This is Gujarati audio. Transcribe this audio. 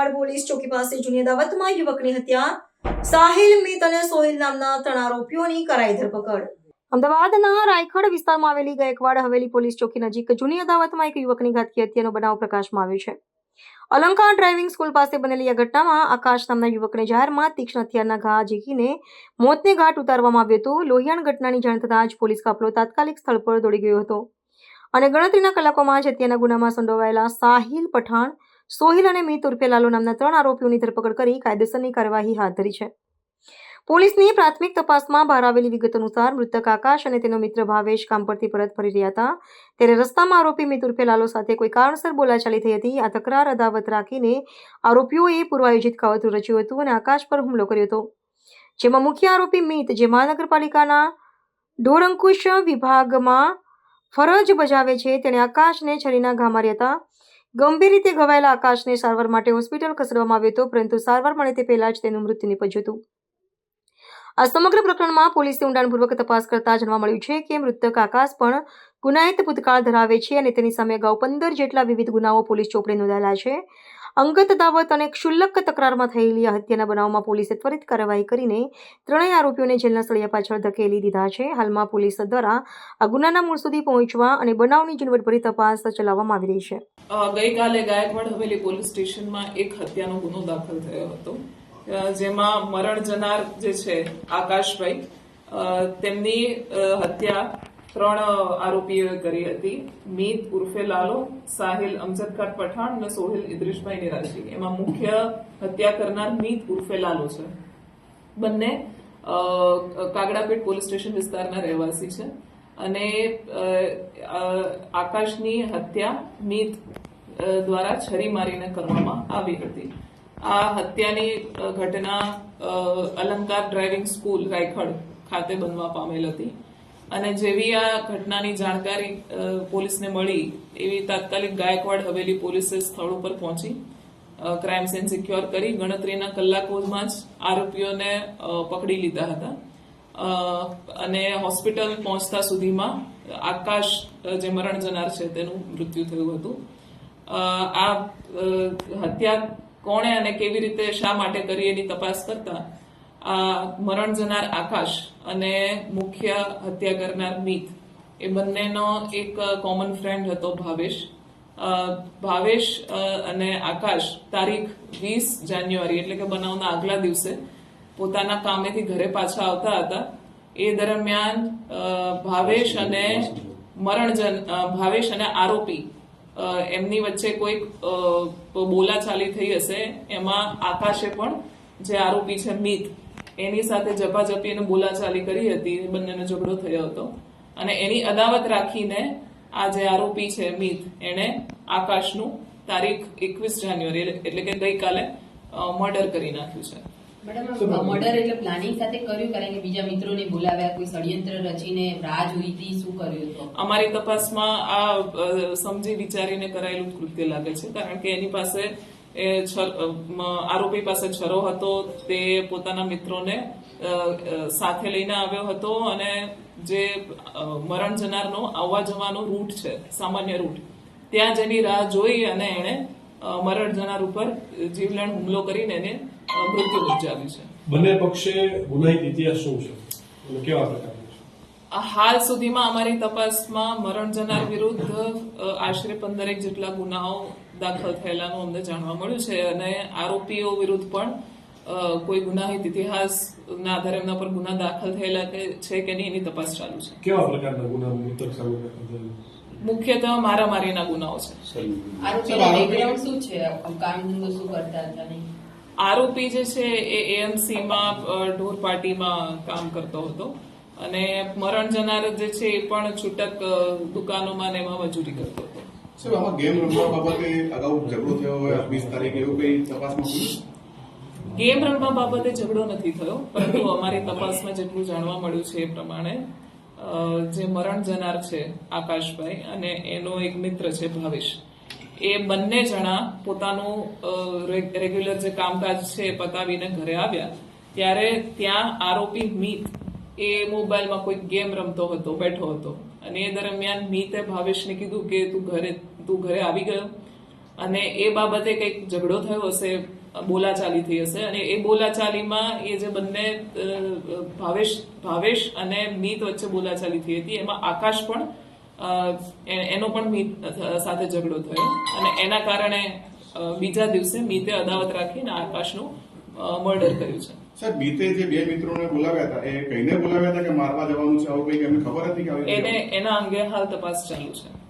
ગાયકવાડ પોલીસ ચોકી પાસે જૂની અદાવતમાં યુવકની હત્યા, સાહિલ મિત અને સોહિલ નામના ત્રણ આરોપીઓની કરાઈ ધરપકડ. અમદાવાદના રાયખડ વિસ્તારમાં આવેલી ગાયકવાડ હવેલી પોલીસ ચોકી નજીક જૂની અદાવતમાં એક યુવકની ઘાતકી હત્યાનો બનાવ પ્રકાશમાં આવ્યો છે. અલંકાર ડ્રાઇવિંગ સ્કૂલ પાસે બનેલી આ ઘટનામાં આકાશ નામના યુવકને જાહેરમાં તીક્ષ્ણ હથિયારના ઘા ઝીકીને મોતને ઘાટ ઉતારવામાં આવ્યો હતો. લોહિયાણ ઘટનાની જાણ થતાં જ પોલીસ કાફલો તાત્કાલિક સ્થળ પર દોડી ગયો હતો. અને ગણતરીના કલાકોમાં જ હત્યાના ગુનામાં સંડોવાયેલા સાહિલ પઠાણ સોહિલ અને મિત ઉર્ફે લાલુ નામના ત્રણ આરોપીઓની ધરપકડ કરી કાયદેસરની કાર્યવાહી હાથ ધરી છે. પોલીસની પ્રાથમિક તપાસમાં બહાર આવેલી વિગત અનુસાર મૃતક આકાશ અને તેનો મિત્ર ભાવેશ કામ પરથી પરત ફરી રહ્યા હતા. ત્યારે રસ્તામાં આરોપી મિત ઉર્ફે લાલો સાથે કોઈ કારણસર બોલાચાલી થઈ હતી. આ તકરાર અદાવત રાખીને આરોપીઓએ પૂર્વાયોજિત કાવતરું રચ્યું હતું અને આકાશ પર હુમલો કર્યો હતો. જેમાં મુખ્ય આરોપી મિત જે મહાનગરપાલિકાના ઢોરંકુશ વિભાગમાં ફરજ બજાવે છે, તેણે આકાશને છરીના ઘા માર્યા હતા. ગંભીર રીતે ઘવાયેલા આકાશને સારવાર માટે હોસ્પિટલ ખસેડવામાં આવ્યો હતો, પરંતુ સારવાર મળે તે પહેલા જ તેનું મૃત્યુ નીપજ્યું હતું. આ સમગ્ર પ્રકરણમાં પોલીસે ઊંડાણપૂર્વક તપાસ કરતા જાણવા મળ્યું છે કે મૃતક આકાશ પણ ગુનાહિત ભૂતકાળ ધરાવે છે અને તેની સામે અગાઉ પંદર જેટલા વિવિધ ગુનાઓ પોલીસ ચોપડે નોંધાયેલા છે. અંગત દાવત અને ક્ષુલ્લક તકરારમાં થયેલી હત્યાના બનાવમાં પોલીસે ત્વરિત કાર્યવાહી કરીને ત્રણેય આરોપીઓને જેલના સળિયા પાછળ ધકેલી દીધા છે. હાલમાં પોલીસ દ્વારા આ ગુનાના મૂળ સુધી પહોંચવા અને બનાવની ઝીણવટભરી તપાસ ચલાવવામાં આવી રહી છે. ગઈકાલે ગાયકવાડ હવેલી પોલીસ સ્ટેશનમાં એક હત્યાનો ગુનો દાખલ થયો હતો. જેમાં મરણ જનાર જે છે, આકાશભાઈ તેમની હત્યા ત્રણ આરોપીઓએ કરી હતી. મીત ઉર્ફે લાલો, સાહિલ અમજદખાન પઠાણ અને સોહિલ ઇદ્રિશભાઈ નિરાશી એમાં મુખ્ય હત્યા કરનાર મીત ઉર્ફે લાલો છે. બંને કાગડાપેટ પોલીસ સ્ટેશન વિસ્તારના રહેવાસી છે. અને આકાશની હત્યા મીત દ્વારા છરી મારીને કરવામાં આવી હતી. આ હત્યાની ઘટના અલંકાર ડ્રાઇવિંગ સ્કૂલ, રાયખડ ખાતે બનવા પામેલ હતી. અને જેવી આ ઘટનાની જાણકારી પોલીસને મળી, એવી તાત્કાલિક ગાયકવાડ હવેલી પોલીસે સ્થળ ઉપર પહોંચી ક્રાઇમ સીન સિક્યોર કરી, ગણતરીના કલાકોમાં જ આરોપીઓને પકડી લીધા હતા. અને હોસ્પિટલ પહોંચતા સુધીમાં આકાશ જે મરણ જનાર છે, તેનું મૃત્યુ થયું હતું. આ હત્યા કોણે અને કેવી રીતે શા માટે કરી એની તપાસ કરતા આ મરણ જનાર આકાશ અને મુખ્ય હત્યા કરનાર મીત. એ બંનેનો એક કોમન ફ્રેન્ડ હતો ભાવેશ. ભાવેશ અને આકાશ તારીખ વીસ જાન્યુઆરી, એટલે કે બનાવના આગલા દિવસે પોતાના કામેથી ઘરે પાછા આવતા હતા. એ દરમિયાન ભાવેશ અને મરણજન ભાવેશ અને આરોપી એમની વચ્ચે કોઈક બોલાચાલી થઈ હશે. એમાં આકાશે પણ જે આરોપી છે, મિત. એની સાથે ઝપાઝપી અને બોલાચાલી કરી હતી એ બંનેનો ઝઘડો થયો હતો. અને એની અદાવત રાખીને આ જે આરોપી છે મિત એણે આકાશનું તારીખ એકવીસ જાન્યુઆરી એટલે કે ગઈકાલે મર્ડર કરી નાખ્યું છે. મર્ડર એટલે પ્લાનિંગ સાથે કર્યું કારણ કે બીજા મિત્રોને બોલાવ્યા કોઈ ષડયંત્ર રચીને રાહ જોઈ હતી શું કર્યું અમારી તપાસમાં આ સમજી વિચારીને કરાયેલું કૃત્ય લાગે છે કારણ કે એની પાસે એ આરોપી પાસે છરો હતો. તે પોતાના મિત્રોને સાથે લઈને આવ્યો હતો અને જે મરણ જનારનો આવવા જવાનો રૂટ છે, સામાન્ય રૂટ. ત્યાં જેની રાહ જોઈ અને એણે મરણ જનાર ઉપર જીવલેણ હુમલો કરીને એને મૃત્યુ ઉપજાવ્યું છે. બંને પક્ષે ગુનાહિત ઇતિહાસ શું છે? કેવા પ્રકારનો? છે હાલ સુધીમાં અમારી તપાસમાં મરણ જનાર વિરુદ્ધ આશરે પંદરેક જેટલા ગુનાઓ દાખલ થયેલાનું અમને જાણવા મળ્યું છે અને આરોપીઓ વિરુદ્ધ પણ કોઈ ગુનાહિત ઇતિહાસના આધારે એમના પર ગુના દાખલ થયેલા છે કે નહીં એની તપાસ ચાલુ છે. કેવા પ્રકારના ગુના મુખ્યત્વે મારામારીના ગુનાઓ છે. આરોપીનું શું છે? કામ ધંધો શું કરતા હતા નહીં? આરોપી જે છે એ એએમસીમાં ઢોર પાર્ટીમાં કામ કરતો હતો. અને મરણ જનાર જે છે એ પણ છૂટક દુકાનોમાં ને એમાં મજૂરી કરતો હતો. સાહેબ આમાં ગેમ રમવા બાબતે અગાઉ ઝઘડો થયો હોય વીસ તારીખે એવું કઈ તપાસમાં ગેમ રમવા બાબતે ઝઘડો નથી થયો પરંતુ અમારી તપાસમાં જેટલું જાણવા મળ્યું છે એ પ્રમાણે જે મરણ જનાર છે આકાશભાઈ અને એનો એક મિત્ર છે ભાવેશ એ બંને જણા પોતાનું રેગ્યુલર જે કામકાજ છે એ પતાવીને ઘરે આવ્યા. ત્યારે ત્યાં આરોપી મીત એ મોબાઈલમાં કોઈ ગેમ રમતો હતો, બેઠો હતો. અને એ દરમિયાન મીતે ભાવેશને કીધું કે તું ઘરે તું ઘરે આવી ગયો. અને એ બાબતે કંઈક ઝઘડો થયો હશે, બોલાચાલી થઈ હશે. અને એ બોલાચાલીમાં એ જે બંને ભાવેશ ભાવેશ અને મીત વચ્ચે બોલાચાલી થઈ હતી. એમાં આકાશ પણ એનો પણ મીત સાથે ઝઘડો થયો. અને એના કારણે બીજા દિવસે મીતે અદાવત રાખીને આકાશનું મર્ડર કર્યું છે. સાહેબ બીતે જે બે મિત્રોને બોલાવ્યા હતા એ કહીને બોલાવ્યા હતા કે મારવા જવાનું છે? આવું કંઈક એમને ખબર હતી કે આવી એને એના અંગે હાલ તપાસ ચાલુ છે.